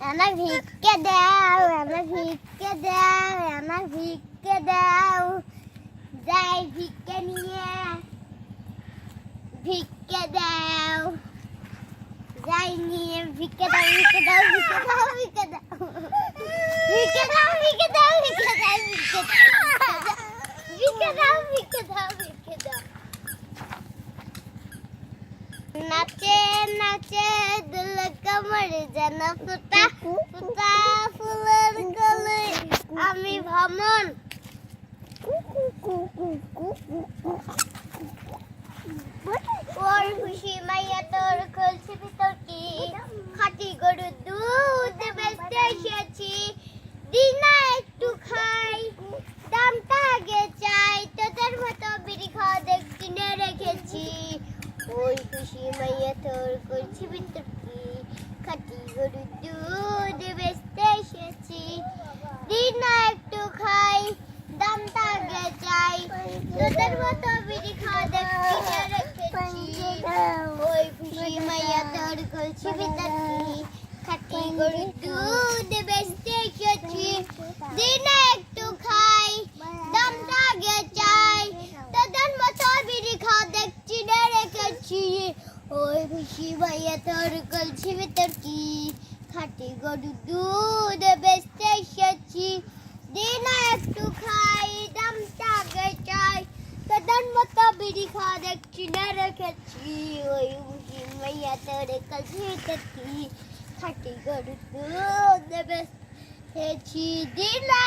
আমার ভিক্ষে দাও আমার ভিক্ষে দাও আমার ভিক্ষে দাও যাই ভিক্ষে নিয়ে ভিক্ষে দাও যাই নিয়ে ভিক্ষে দাও ভিক্ষে দাও ভিক্ষে দাও ভিক্ষে দাও ভিক্ষে দাও ভিক্ষে দাও ভিক্ষে দাও ভিক্ষে দাও ভিক্ষে দাও ভিক্ষে দাও নাচে ফুটা ফুটা ফুলের গলে। আমি ভ্রমণ। ওর খুশি মাইয়া তোর খুলছে ভিতর কি খাটি গরু দুধ বেচতে এসেছি। দিনা একটু খাই। দামটা আগে চাই। তোদের মতো বিড়ি খাওয়া দেখ কিনে রেখেছি। ওই খুশি মাইয়া তোর করছি ভিতর কি? খাটি গরু দুধ বেচতে এসেছি। দিনা একটু খাই দামটা আগে চাই। তোদের মতো বিড়ি খাওয়া দেখ রেখেছি। ওই খুশি মাইয়া তোর করছি ভিতর কি? খাটি গরু দুধ বেচতে এসেছি দিনে একটু খাই দামটা আগে চাই তোদের মতো বিড়ি খাওয়া দেখছি না রেখেছি ওই খুশি ভাইয়া তোর কলছি ভিতর কি খাটি গরু দুধ বেচতে এসেছি দিনে একটু খাই দামটা আগে চাই তোদের মতো বিড়ি খাওয়া দেখছি না রেখেছি ওই খুশি ভাইয়া তোর কলছি ভিতর কি খাটি গরু দুধ বেচতেছি দিনে